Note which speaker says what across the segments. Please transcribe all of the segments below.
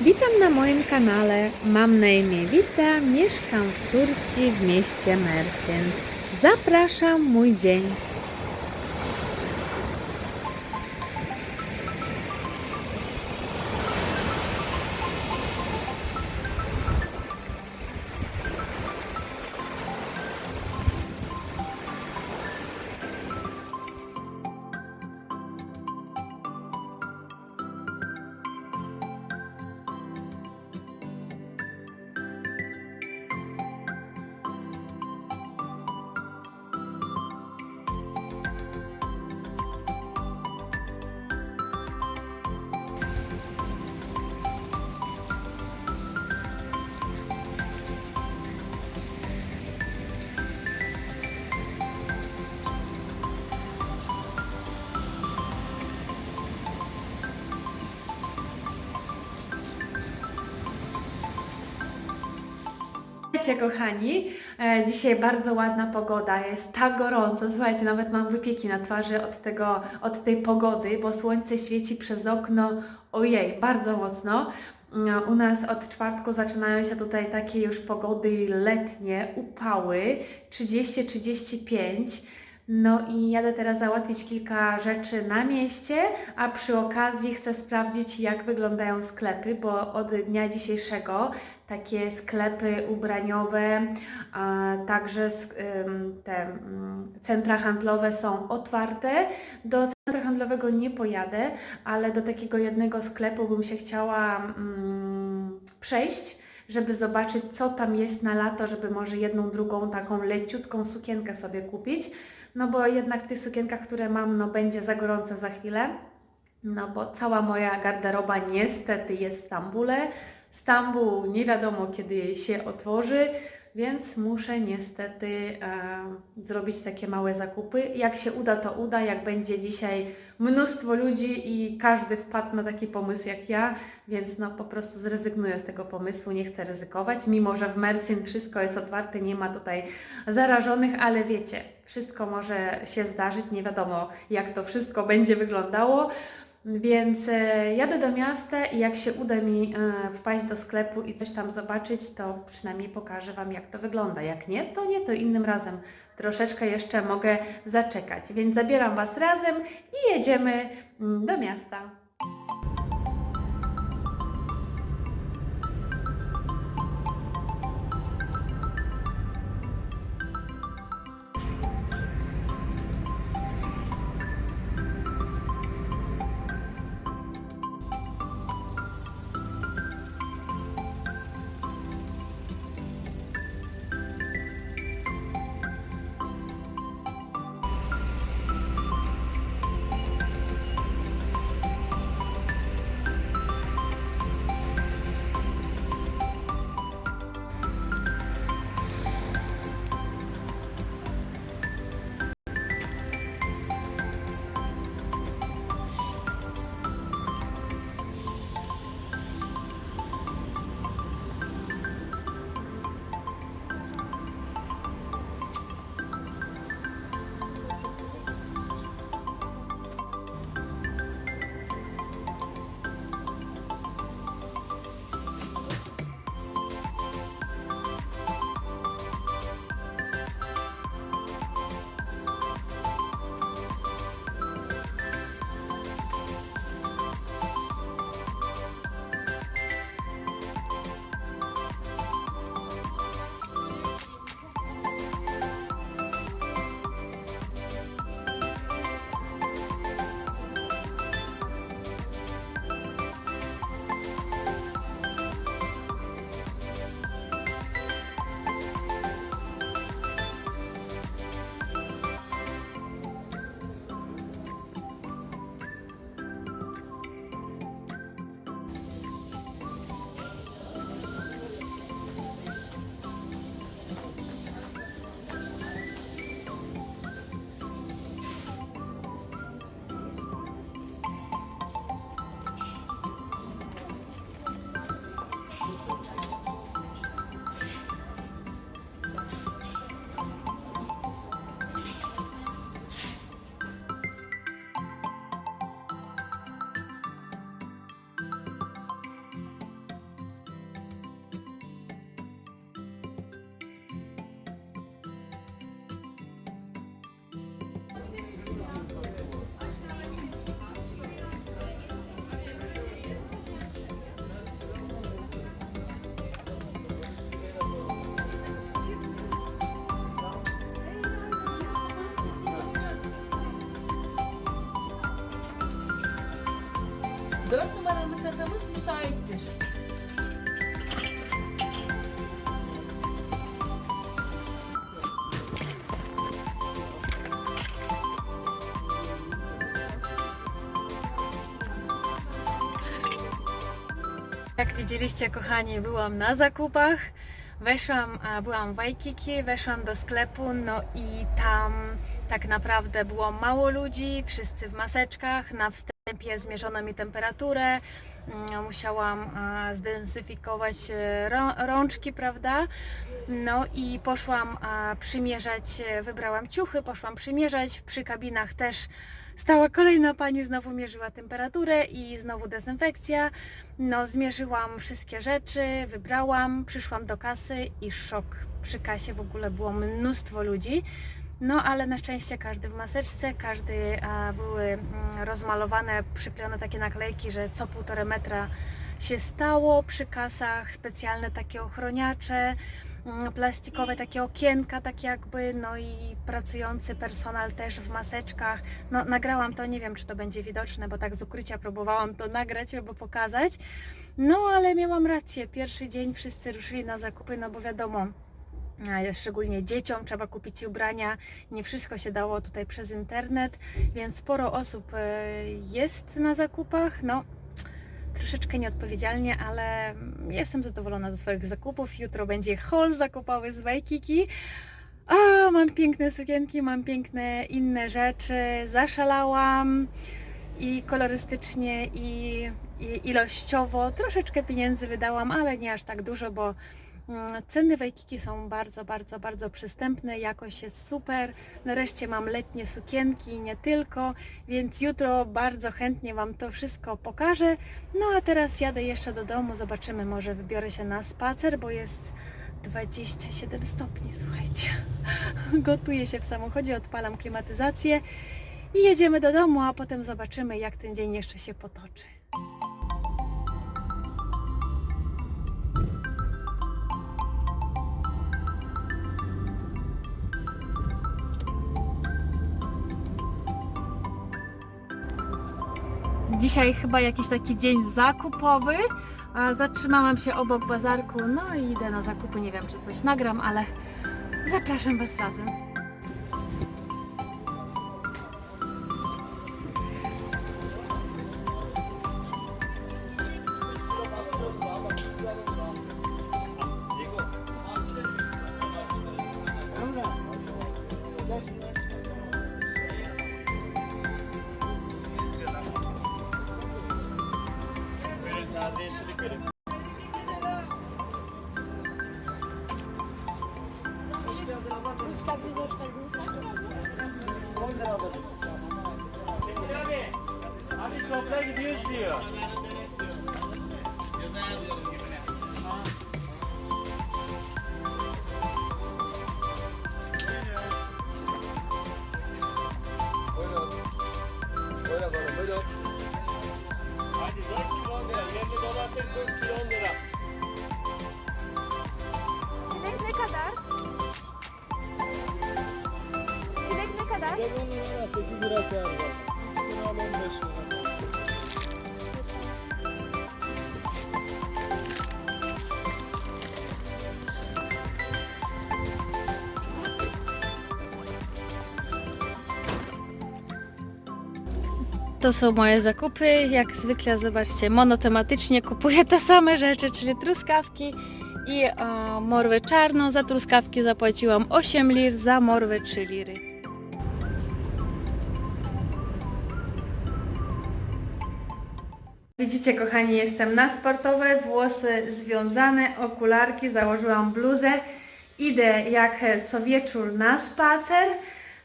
Speaker 1: Witam na moim kanale. Mam na imię Wita, mieszkam w Turcji w mieście Mersin. Zapraszam mój dzień.
Speaker 2: Wiecie kochani, e, dzisiaj bardzo ładna pogoda, jest tak gorąco, słuchajcie, nawet mam wypieki na twarzy od, tego, od tej pogody, bo słońce świeci przez okno, ojej, bardzo mocno. No, U nas od czwartku zaczynają się tutaj takie już pogody letnie, upały, 30-35. No i jadę teraz załatwić kilka rzeczy na mieście, a przy okazji chcę sprawdzić, jak wyglądają sklepy, bo od dnia dzisiejszego takie sklepy ubraniowe, a także te mm, centra handlowe są otwarte. Do centra handlowego nie pojadę, ale do takiego jednego sklepu bym się chciała mm, przejść, żeby zobaczyć, co tam jest na lato, żeby może jedną, drugą taką leciutką sukienkę sobie kupić. No bo jednak w tych sukienkach, które mam, no będzie za gorąco za chwilę. No bo cała moja garderoba niestety jest w Stambule. Stambuł nie wiadomo kiedy się otworzy, więc muszę niestety e, zrobić takie małe zakupy. Jak się uda, to uda. Jak będzie dzisiaj mnóstwo ludzi i każdy wpadł na taki pomysł jak ja, więc no po prostu zrezygnuję z tego pomysłu, nie chcę ryzykować, mimo że w Mersin wszystko jest otwarte, nie ma tutaj zarażonych, ale wiecie, wszystko może się zdarzyć, nie wiadomo jak to wszystko będzie wyglądało. Więc e, jadę do miasta i jak się uda mi e, wpaść do sklepu i coś tam zobaczyć, to przynajmniej pokażę Wam jak to wygląda. Jak nie, to nie, to innym razem. Troszeczkę jeszcze mogę zaczekać. Więc zabieram Was razem i jedziemy mm, do miasta.
Speaker 3: Numaralı kasamız müsaittir.
Speaker 2: Jak widzieliście, kochani, byłam na zakupach. Weszłam, byłam w Waikiki, weszłam do sklepu, no i tam tak naprawdę było mało ludzi, wszyscy w maseczkach. Na wstępie zmierzono mi temperaturę, mm, musiałam a, zdezynfekować e, rą- rączki, prawda? No i poszłam a, przymierzać, e, wybrałam ciuchy, poszłam przymierzać. Przy kabinach też stała kolejna pani, znowu mierzyła temperaturę i znowu dezynfekcja. No, zmierzyłam wszystkie rzeczy, wybrałam, przyszłam do kasy i szok. Przy kasie w ogóle było mnóstwo ludzi. No, ale na szczęście każdy w maseczce, każdy a, były rozmalowane, przyklejone takie naklejki, że co półtora metra się stało przy kasach, specjalne takie ochroniacze, mm, plastikowe takie okienka, tak jakby, no i pracujący personel też w maseczkach. No, nagrałam to, nie wiem czy to będzie widoczne, bo tak z ukrycia próbowałam to nagrać albo pokazać. No, ale miałam rację. Pierwszy dzień wszyscy ruszyli na zakupy, no bo wiadomo, szczególnie dzieciom trzeba kupić ubrania. Nie wszystko się dało tutaj przez internet, więc sporo osób e, jest na zakupach. No, troszeczkę nieodpowiedzialnie, ale jestem zadowolona ze swoich zakupów. Jutro będzie haul zakupowy z Waikiki. A, mam piękne sukienki, mam piękne inne rzeczy. Zaszalałam i kolorystycznie, i, i ilościowo. Troszeczkę pieniędzy wydałam, ale nie aż tak dużo, bo ceny Waikiki są bardzo, bardzo, bardzo przystępne. Jakość jest super. Nareszcie mam letnie sukienki, i nie tylko, więc jutro bardzo chętnie Wam to wszystko pokażę. No a teraz jadę jeszcze do domu, zobaczymy, może wybiorę się na spacer, bo jest 27 stopni, słuchajcie. Gotuję się w samochodzie, odpalam klimatyzację i jedziemy do domu, a potem zobaczymy, jak ten dzień jeszcze się potoczy. Dzisiaj chyba jakiś taki dzień zakupowy. Zatrzymałam się obok bazarku, no i idę na zakupy. Nie wiem, czy coś nagram, ale zapraszam Was razem.
Speaker 4: biraz değişiklik vereyim. Hoş geldin. Hoş geldiniz, hoş geldiniz. 10 lira
Speaker 2: alacağım. Abi, abi topla gidiyoruz diyor.
Speaker 4: 10 lira 8 lira kâr var. Sıra 15 lira.
Speaker 2: To są moje zakupy. Jak zwykle, zobaczcie, monotematycznie kupuję te same rzeczy, czyli truskawki i e, morwę czarną. Za truskawki zapłaciłam 8 lir, za morwę 3 liry. Widzicie, kochani, jestem na sportowe, włosy związane, okularki, założyłam bluzę. Idę jak co wieczór na spacer.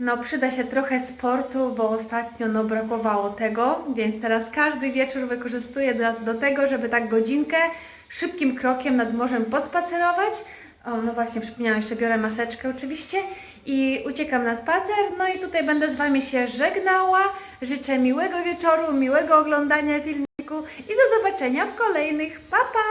Speaker 2: No przyda się trochę sportu, bo ostatnio no brakowało tego, więc teraz każdy wieczór wykorzystuję do, do tego, żeby tak godzinkę szybkim krokiem nad morzem pospacerować. O, no właśnie, przypomniałam, jeszcze biorę maseczkę oczywiście i uciekam na spacer. No i tutaj będę z Wami się żegnała. Życzę miłego wieczoru, miłego oglądania i do zobaczenia w kolejnych. Pa, pa!